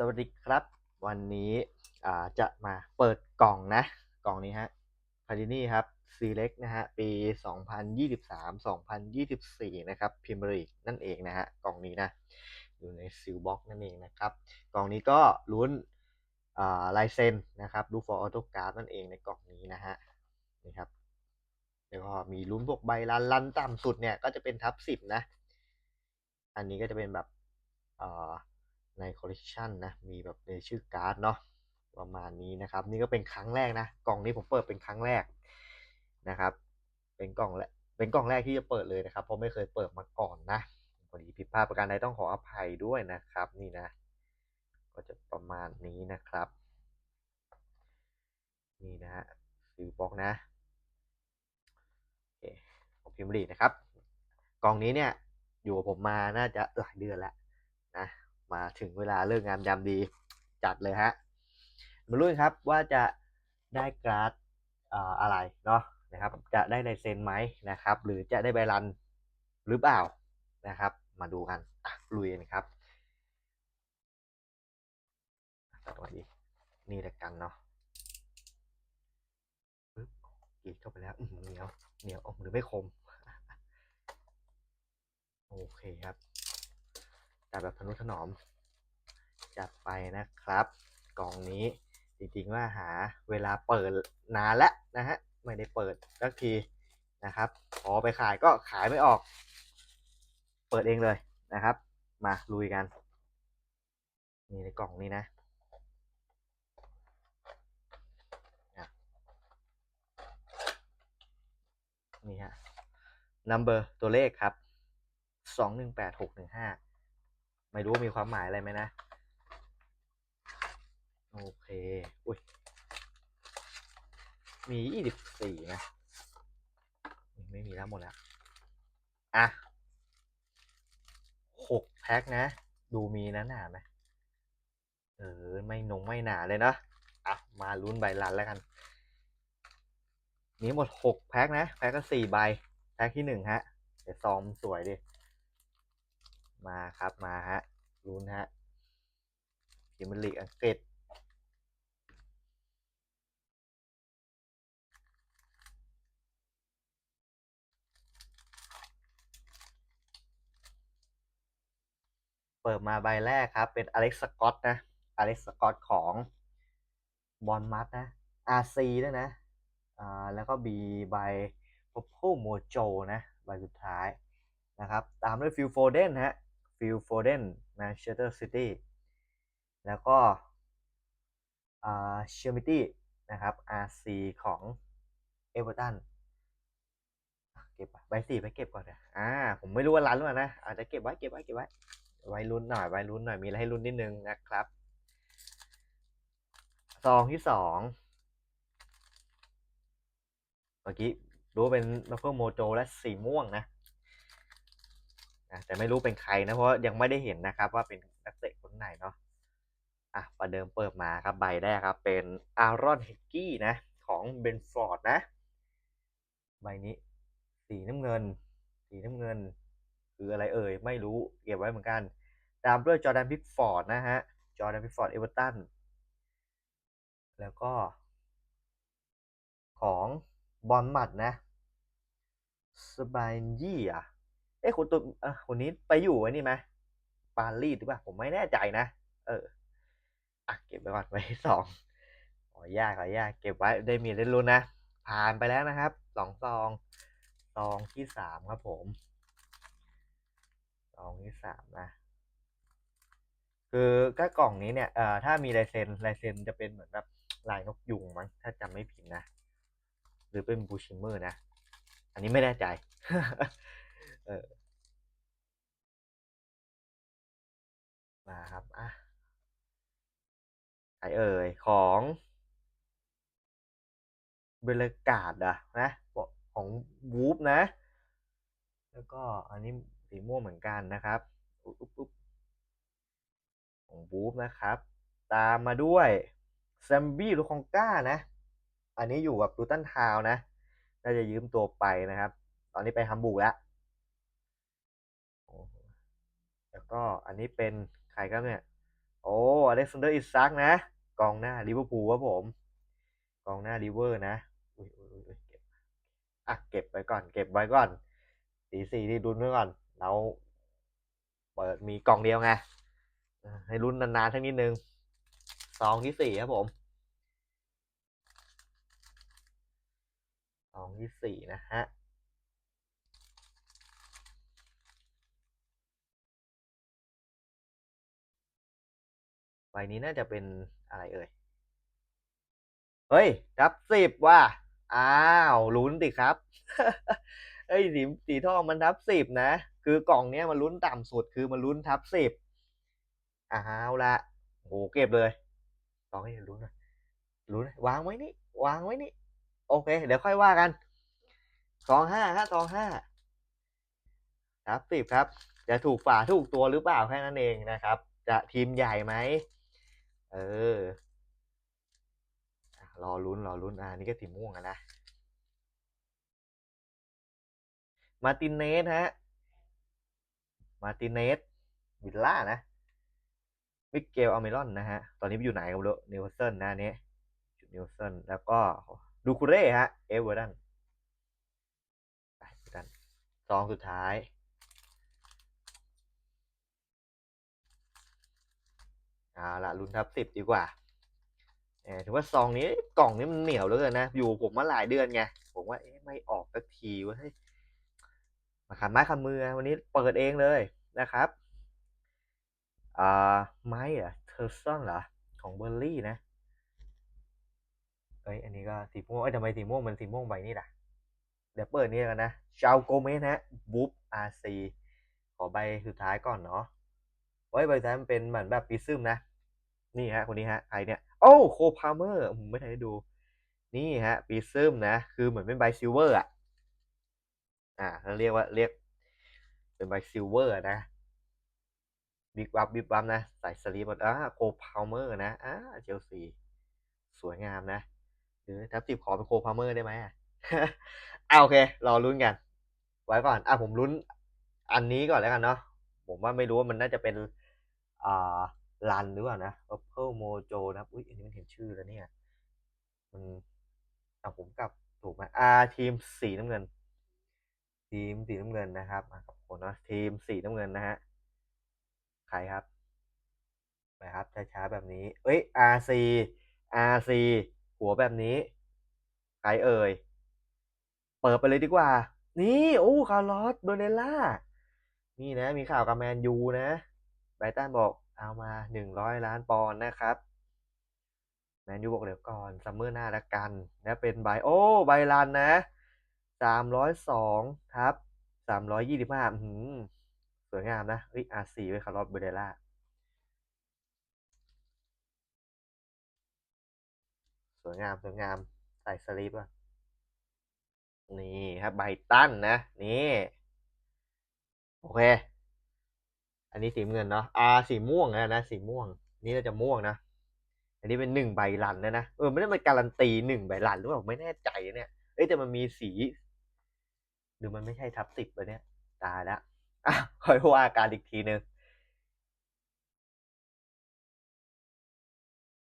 สวัสดีครับ วันนี้จะมาเปิดกล่องนะ กล่องนี้ฮะพารินี่ครับ Select นะฮะ ปี 2023-2024 นะครับพิมพ์ลีกนั่นเองนะฮะ กล่องนี้นะ อยู่ในซิลบ็อกนั่นเองนะครับ กล่องนี้ก็ลุ้นลายเซ็นนะครับดูฟอร์ออโต้การ์ดนั่นเองในกล่องนี้นะฮะนี่ครับแล้วก็มีลุ้นพวกใบรันรันต่ำสุดเนี่ยก็จะเป็นทับสิบนะ อันนี้ก็จะเป็นแบบ ในคอลเล t ชันนะมีแบบในชื่อการ์ดเนาะประมาณนี้นะครับ นี่ก็เป็นครั้งแรกนะกล่องนี้ผมเปิดเป็นครั้งแรกนะครับ เป็นกล่องแรกเป็นกล่องแรกที่จะเปิดเลยนะครับเพราะไม่เคยเปิดมาก่อนนะพอดีผิดพลาดประการใดต้องขออภัยด้วยนะครับ นี่นะ ก็จะประมาณนี้นะครับ นี่นะฮะซื้อบ็อกนะโอเคผมพิมพ์รีนะครับ กล่องนี้เนี่ยอยู่กับผมมาน่าจะหลายเดือนแล้วนะ มาถึงเวลาเลิกงามยามดีจัดเลยฮะ มาลุ้นครับว่าจะได้การ์ดอะไรเนาะนะครับ จะได้ลายเซ็นไหมนะครับ หรือจะได้ใบรันหรือเปล่านะครับ มาดูกันลุยกันครับสวัสดีนี่ละกันเนาะปึ๊บกรีดเข้าไปแล้วเหนียวเหนียวอมหรือไม่คม โอเคครับ จัดแบบทนุถนอม จัดไปนะครับ กล่องนี้จริงๆว่าหาเวลาเปิดนานแล้วนะฮะ ไม่ได้เปิดสักทีนะครับพอไปขายก็ขายไม่ออก เปิดเองเลยนะครับ มาลุยกัน นี่ในกล่องนี้นะนี่ฮะ number ตัวเลขครับ สองหนึ่งแปดหกหนึ่งห้า ไม่รู้มีความหมายอะไรไหมนะ โอเคอุ้ยมียี่สิบสี่นะไม่มีแล้วหมดแล้ว อะหกแพ็คนะ ดูมีนะหนาไหมเออ ไม่นงไม่หนาเลยนะอะมาลุ้นใบลันแล้วกันมีหมดหกแพ็คนะ แพ็คก็สี่ใบ แพ็คที่หนึ่งฮะเดี๋ยวซองสวยดิ มาครับมาฮะลุ้นฮะพรีเมียร์ลีกอังกฤษเปิดมาใบแรกครับ เป็นอเล็กซ์สกอตนะอเล็กซ์สกอตของบอลมัดนะ RC ด้วยนะอ่าแล้วก็บีใบ Purple Mojo นะ ใบสุดท้ายนะครับ ตามด้วยฟิลโฟเดนฮะ ฟิลโฟเดนแมนเชสเตอร์ซิตี้แล้วก็เชอร์มิตี้นะครับ RC ของเอเวอร์ตันเก็บใบสี่ไปเก็บก่อนนะอ่า ผมไม่รู้ว่าร้านหรือเปล่านะ อาจจะเก็บไว้เก็บไว้เก็บไว้ ไว้ลุ้นหน่อยไว้ลุ้นหน่อยมีอะไรให้ลุ้นนิดนึงนะครับซองที่สองเมื่อกี้รู้เป็นมัฟเฟิลโมโจและสีม่วงนะ นะแต่ไม่รู้เป็นใครนะเพราะยังไม่ได้เห็นนะครับว่าเป็นนักเตะคนไหนเนาะอะประเดิมเปิดมาครับใบแรกครับเป็นอารอนเฮกกี้นะของเบนฟอร์ดนะ ใบนี้ สีน้ำเงิน สีน้ำเงิน คืออะไรเอ่ย ไม่รู้เก็บไว้เหมือนกัน ตามด้วยจอแดนพิกฟอร์ดนะฮะ จอแดนพิกฟอร์ดเอเวอร์ตัน แล้วก็ ของบอลมัดนะสบายยี่อะ เอ้คนตัวเออคนนี้ไปอยู่ไว้นี่ไหมปารีสหรือเปล่าผมไม่แน่ใจนะ เอออะเก็บไว้ก่อนไว้สองขอยากขอยากเก็บไว้ได้มีได้รู้นนะ ผ่านไปแล้วนะครับสองซองซองที่สามครับผมซองที่สามนะคือก็กล่องนี้เนี่ยเอ่อถ้ามีลายเซ็นลายเซ็นจะเป็นเหมือนแบบลายนกยุงมั้งถ้าจำไม่ผิดนะ หรือเป็นบูชิมเมอร์นะ อันนี้ไม่แน่ใจ เออมาครับอะใครเอ่ยของเบลกาดอะนะของวูฟนะ แล้วก็อันนี้สีม่วงเหมือนกันนะครับอุ๊บอุ๊บของวูฟนะครับ ตามมาด้วยแซมบี้ลูคองก้านะ อันนี้อยู่กับลูตันทาวนะ น่าจะยืมตัวไปนะครับ ตอนนี้ไปฮัมบูร์แล้ว แล้ว ก็อันนี้เป็นใครครับเนี่ย โอ้อเล็กซานเดอร์อิซักนะ กองหน้าลิเวอร์พูลครับผม กองหน้าลิเวอร์นะอุ้ยอุ้ยอุ้ยเก็บอะเก็บไว้ก่อน เก็บไว้ก่อนสีสี่ที่ดุนไว้ก่อน เราเปิดมีกล่องเดียวไงให้ลุ้นนานๆทั้งนิดนึงซองที่สี่ครับผมซองที่สี่นะฮะ บนี้น่าจะเป็นอะไรเอ่ย เฮ้ยทับสิบว่ะ อ้าวลุ้นสิครับ เอ้ยสีสีทองมันทับสิบนะ คือกล่องเนี้ยมันลุ้นต่ำสุดคือมันลุ้นทับสิบอ้าวละโหเก็บเลยลองให้ลุ้นหน่อยลุ้นวางไว้นี่ วางไว้นี่ โอเค เดี๋ยวค่อยว่ากันสองห้าฮะสองห้าทับสิบครับ จะถูกฝาถูกตัวหรือเปล่าแค่นั้นเองนะครับ จะทีมใหญ่ไหม เออรอลุ้นรอลุ้นอ่านี่ก็สีม่วงอะนะ มาตินเนสฮะ มาตินเนสวิลล่านะมิเกลอเมรอนนะฮะ ตอนนี้ไปอยู่ไหนกันไม่รู้นิวเซิลนะอันนี้จุดนิวเซิลแล้วก็ดูคูเร่ฮะ เอเวอร์ตันไปเอเวอร์ตันซองสุดท้าย เอาละลุ้นทับสิบดีกว่าเออถือว่าซองนี้กล่องนี้มันเหนียวเหลือเกินนะ อยู่ผมมาหลายเดือนไง ผมว่าเอ๊ะไม่ออกสักทีว่าเฮ้ยมาขันไม้ขันมือวันนี้เปิดเองเลยนะครับอ่าไม้เหรอเทอร์ซันเหรอ ของเบอร์รี่นะเอ้ยอันนี้ก็สีม่วงเอ้ยทำไมสีม่วงมันสีม่วงใบนี้ล่ะ เดี๋ยวเปิดนี่กันนะชาวโกเมสฮะบุ๊บอาร์ซีขอใบสุดท้ายก่อนเนาะไว้ใบสุดท้ายมันเป็นเหมือนแบบปีซึมนะ นี่ฮะ คนนี้ฮะใครเนี่ย โอ้โคพาเมอร์ผมไม่ทันได้ดู นี่ฮะ ปีซึมนะ คือเหมือนเป็นใบซิลเวอร์อะ อ่าเขาเรียกว่าเรียก เป็นใบซิลเวอร์นะบิ๊กบัฟบิ๊กบัฟนะ ใส่สลีปอ่าโคพาเมอร์นะอ่าเชลซีสวยงามนะหรือทับสิบขอเป็นโคพาเมอร์ได้ไหมอะเอาโอเค รอลุ้นกัน ไว้ก่อน อะผมลุ้น อันนี้ก่อนแล้วกันเนาะผมว่าไม่รู้ว่ามันน่าจะเป็น อ่า รันหรือเปล่านะ Apple Mojo นะครับ อุ้ยอันนี้มันเห็นชื่อแล้วเนี่ย มันอ่ผมกลับถูกไหมอ่าทีมสีน้ำเงิน ทีมสีน้ำเงินนะครับอะขอบคุณนะทีมสีน้ำเงินนะฮะ ใครครับไปครับช้าๆแบบนี้ เอ้ย RC RC หัวแบบนี้ ใครเอ่ย เปิดไปเลยดีกว่า นี่โอ้คาร์ลอสเบเรล่า นี่นะ มีข่าวกับแมนยูนะไบตันบอก เอามาหนึ่งร้อยล้านปอนด์นะครับแมนยูบอกเดี๋ยวก่อนซัมเมอร์หน้าละกันนะเป็นใบโอ้ใบรันนะสามร้อยสองครับสามร้อยยี่สิบห้าหืมสวยงามนะเฮ้ยอาร์ซีไว้คาร์ลอสเบเรล่าสวยงาม สวยงาม ใส่สลีปอะ นี่ครับไบตั้นนะ นี่ โอเค อันนี้สีเงินเนาะอ่าสีม่วงนะนะสีม่วง นี่น่าจะม่วงนะ อันนี้เป็นหนึ่งใบรันนะนะ เออไม่ได้มาการันตีหนึ่งใบรันหรือเปล่าไม่แน่ใจเนี่ย เอ้ยแต่มันมีสีหรือมันไม่ใช่ทับสิบไปเนี่ย ตายล้วอะคอยว่าการอีกทีหนึ่ง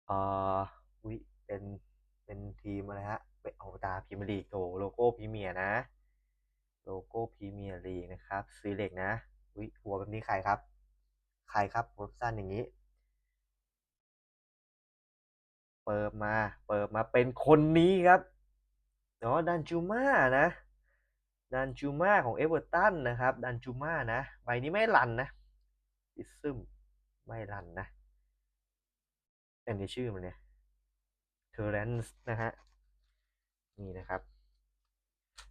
เอ่อวิเป็นเป็นทีมอะไรฮะไปเอาตาพรีเมียร์ลีกโถโลโก้พรีเมียร์นะ โลโก้พรีเมียร์ลีกนะครับซีเหล็กนะ วิหัวแบบนี้ใครครับ ใครครับรถสั้นอย่างนี้ เปิดมา เปิดมาเป็นคนนี้ครับเนาะดันจูมานะดันจูมาของเอเวอร์ตันนะครับดันจูมานะใบนี้ไม่รันนะอิซึมไม่รันนะอันนี้ชื่อมันเนี่ยเทอร์เรนส์นะฮะนี่นะครับ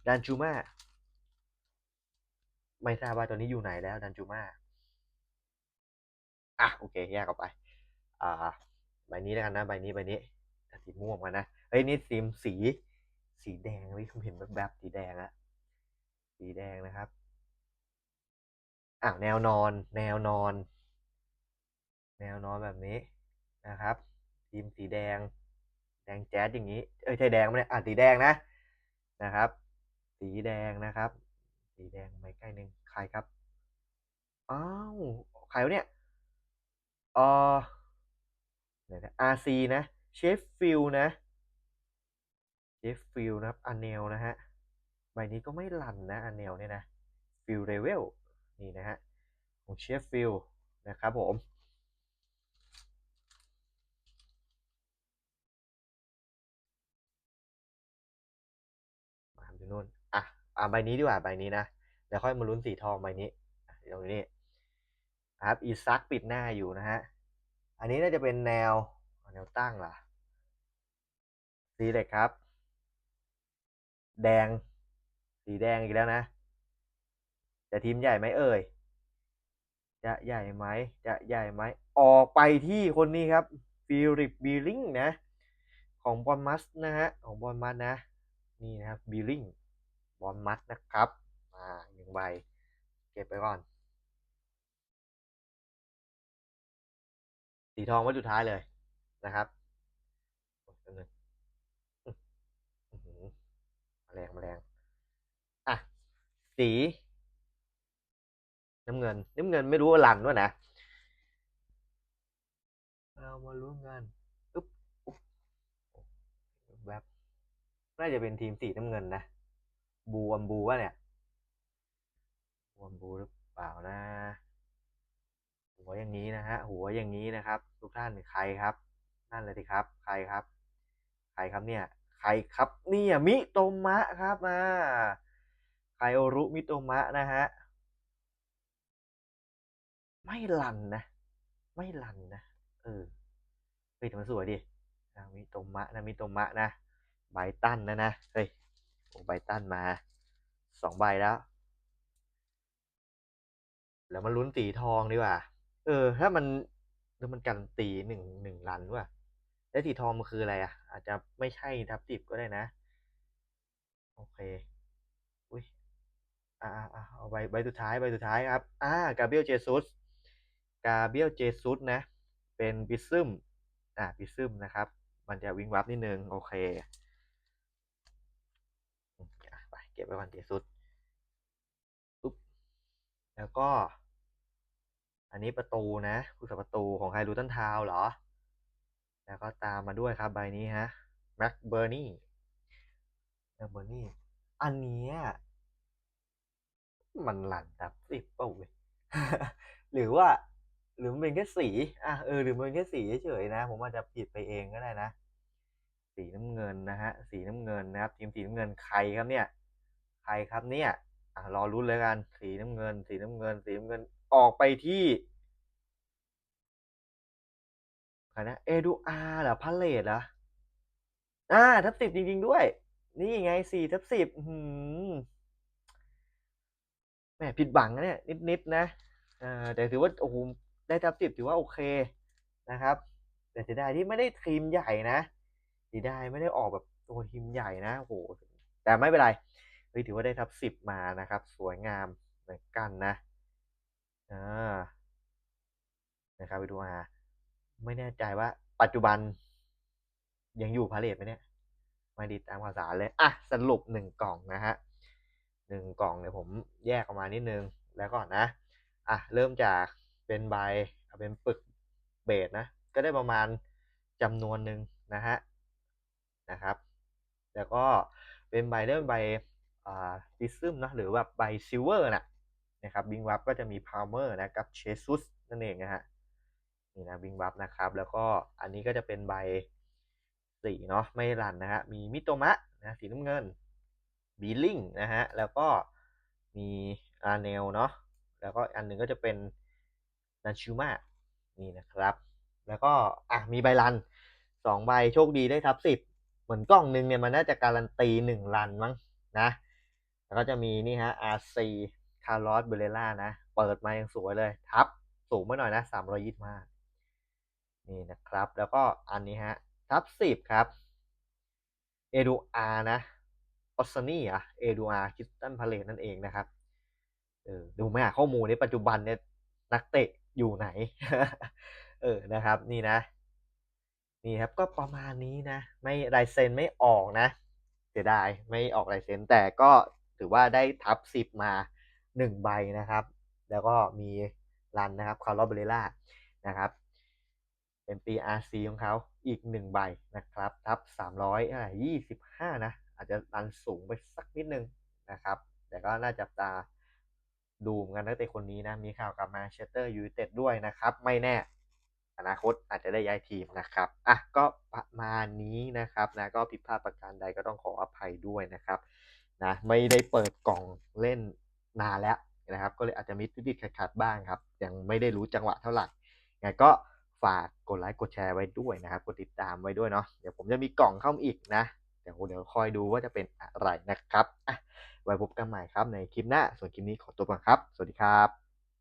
ดันจูมา ไม่ทราบว่าตอนนี้อยู่ไหนแล้วดันจูมาอะโอเคแยกออกไป อ่า ใบนี้แล้วกันนะ ใบนี้ใบนี้สีม่วงกันนะเฮ้ยนี่ทีสี สีแดงเฮ้ยผมเห็นแบบแบบสีแดงอะสีแดงนะครับอะแนวนอน แนวนอน แนวนอนแบบนี้นะครับทีมสีแดง แดงแจ๊ดอย่างนี้ เอ้ยใช่แดงไหมเนี่ยอะสีแดงนะนะครับ สีแดงนะครับ สีแดงไปใกล้หนึ่งใครครับอ้าวใครวะเนี่ยเออไหนนะ RC นะเชฟฟิลนะเชฟฟิลนะครับอันเนลนะฮะใบนี้ก็ไม่ลันนะอันเนลเนี่ยนะฟิลเรเวลนี่นะฮะของเชฟฟิลนะครับผมมาดูนู่น อะอะใบนี้ดีกว่าใบนี้นะเดี๋ยวค่อยมาลุ้นสีทองใบนี้ตรงนี้ครับอีซักปิดหน้าอยู่นะฮะอันนี้น่าจะเป็นแนวแนวตั้งล่ะสีเหล็กครับ แดง สีแดงอีกแล้วนะ จะทีมใหญ่ไหมเอ่ยจะใหญ่ไหมจะใหญ่ไหมออกไปที่คนนี้ครับฟิลิปบีลิงนะ ของบอลมัสนะฮะของบอลมัสนะ นี่นะครับบีลิง บอลมัสนะครับมาหนึ่งใบเก็บไปก่อน สีทองไว้สุดท้ายเลยนะครับโอ้ยแป๊บนึงอื้อหือแมลงแมลงอะ สี น้ำเงิน น้ำเงินไม่รู้ว่าลันวะนะ เรามาลุ้นกันอุ๊บอุ๊บแบบน่าจะเป็นทีมสีน้ำเงินนะ บูอัมบูวะเนี่ยบูอัมบูหรือเปล่านะ หัวอย่างนี้นะฮะ หัวอย่างนี้นะครับ ทุกท่านใครครับ นั่นเลยสิครับ ใครครับ ใครครับเนี่ย ใครครับเนี่ยมิโตมะครับมาไคโอรุมิโตมะนะฮะ ไม่ลันนะ ไม่ลันนะ เออเฮ้ยแต่มันสวยดิมิโตมะนะมิโตมะนะไบตันนะนะ เฮ้ย โอไบตันมาสองใบแล้ว แล้วมาลุ้นสีทองดีกว่า เออ ถ้ามันแล้วมันกันตีหนึ่งหนึ่งลันว่ะแล้วสีทองมันคืออะไรอะ อาจจะไม่ใช่ทับติบก็ได้นะ โอเค อุ้ยอ่าอ่าเอาใบใบสุดท้ายใบสุดท้ายครับ อ่ากาเบียลเจซุสกาเบียลเจซุสนะ เป็นบิซึมอ่าบิซึมนะครับ มันจะวิ่งวับนิดนึง โอเค เก็บไว้ก่อนเจซุสปุ๊บแล้วก็ อันนี้ประตูนะผู้สับประตูของใครรูตันทาวเหรอ แล้วก็ตามมาด้วยครับใบนี้ฮะแม็กเบอร์นี่แม็กเบอร์นี่อันนี้มันหลั่นดับสิบเปล่าเว้ยหรือว่า หรือมันเป็นแค่สีอะเออหรือมันเป็นแค่สีเฉยๆนะ ผมอาจจะผิดไปเองก็ได้นะสีน้ำเงินนะฮะ สีน้ำเงินนะครับทีมสีน้ำเงินใครครับเนี่ย ใครครับเนี่ยอะรอรุ้นเลยกัน สีน้ำเงิน สีน้ำเงิน สีน้ำเงิน ออกไปที่ใครนะ เอดูอาร์เหรอพาเลตเหรออ่าทับสิบจริง ๆ ด้วย นี่ไงสี่ทับสิบหือแหมผิดหวังนะเนี่ย นิด ๆ นะอ่าแต่ถือว่าโอ้โหได้ทับสิบถือว่าโอเคนะครับ แต่เสียดายที่ไม่ได้ทีมใหญ่นะเสียดายไม่ได้ออกแบบตัวทีมใหญ่นะโอ้โหแต่ไม่เป็นไร เฮ้ยถือว่าได้ทับสิบมานะครับ สวยงามเหมือนกันนะอ่านะครับไปดูมาไม่แน่ใจว่าปัจจุบัน ยังอยู่พาเลทไหมเนี่ยไม่ดีตามข่าวสารเลยอะสรุปหนึ่งกล่องนะฮะหนึ่งกล่องเนี่ยผมแยกออกมานิดนึงแล้วก่อนนะอะเริ่มจากเป็นใบเอาเป็นปึกเบสนะ ก็ได้ประมาณจำนวนหนึ่งนะฮะนะครับ แล้วก็เป็นใบเริ่มใบ ดิซึมนะหรือแบบใบซิลเวอร์นะนะครับบิงวับก็จะมีพาวเมอร์นะกับเชซุสนั่นเองนะฮะนี่นะบิงวับนะครับ แล้วก็อันนี้ก็จะเป็นใบสีเนาะไม่รันนะฮะมีมิโตมะนะสีน้ำเงินบีลิงนะฮะแล้วก็มีอาเนลเนาะแล้วก็อันหนึ่งก็จะเป็นนันชูมานี่นะครับ แล้วก็อะมีใบรันสองใบโชคดีได้ทับสิบเหมือนกล้องหนึ่งเนี่ยมันน่าจะการันตีหนึ่งรันมั้งนะ แล้วก็จะมีนี่ฮะ RC คาร์ลอสเบเลล่านะ เปิดมายังสวยเลย ทับ สูงไมาหน่อยนะสามรอยี่ห้านี่นะครับ แล้วก็อันนี้ฮะ ทับสิบครับเอดูอาร์นะออสซนี่อะเอดูอาร์คิสตันพาเลตนั่นเองนะครับเออดูไม่หาข้อมูลในปัจจุบันเนี่ยนักเตะอยู่ไหน เออนะครับ นี่นะ นี่ครับก็ประมาณนี้นะ ไม่ลายเซ็นไม่ออกนะเสียดายไม่ออกลายเซ็นแต่ก็ ถือว่าได้ทับสิบมาหนึ่งใบนะครับ แล้วก็มีรันนะครับคาร์ลอเบเลล่านะครับ เป็นปี RC ของเขาอีก1ใบนะครับ ทับ300เท่าไหร่25นะ อาจจะรันสูงไปสักนิดนึงนะครับ แต่ก็น่าจับตาดูเหมือนกันนักเตะคนนี้นะ มีข่าวกับมาเชสเตอร์ยูไนเต็ดด้วยนะครับ ไม่แน่ อนาคตอาจจะได้ย้ายทีมนะครับ อะ ก็ประมาณนี้นะครับนะ ก็ผิดพลาดประการใดก็ต้องขออภัยด้วยนะครับ นะไม่ได้เปิดกล่องเล่นนานแล้วนะครับ ก็เลยอาจจะมิดติดๆขัดๆบ้างครับ ยังไม่ได้รู้จังหวะเท่าไหร่ไงก็ฝากกดไลค์กดแชร์ไว้ด้วยนะครับ กดติดตามไว้ด้วยเนาะเดี๋ยวผมจะมีกล่องเข้ามาอีกนะเดี๋ยวเดี๋ยวคอยดูว่าจะเป็นอะไรนะครับไว้พบกันใหม่ครับในคลิปหน้าส่วนคลิปนี้ขอตัวก่อนครับ สวัสดีครับ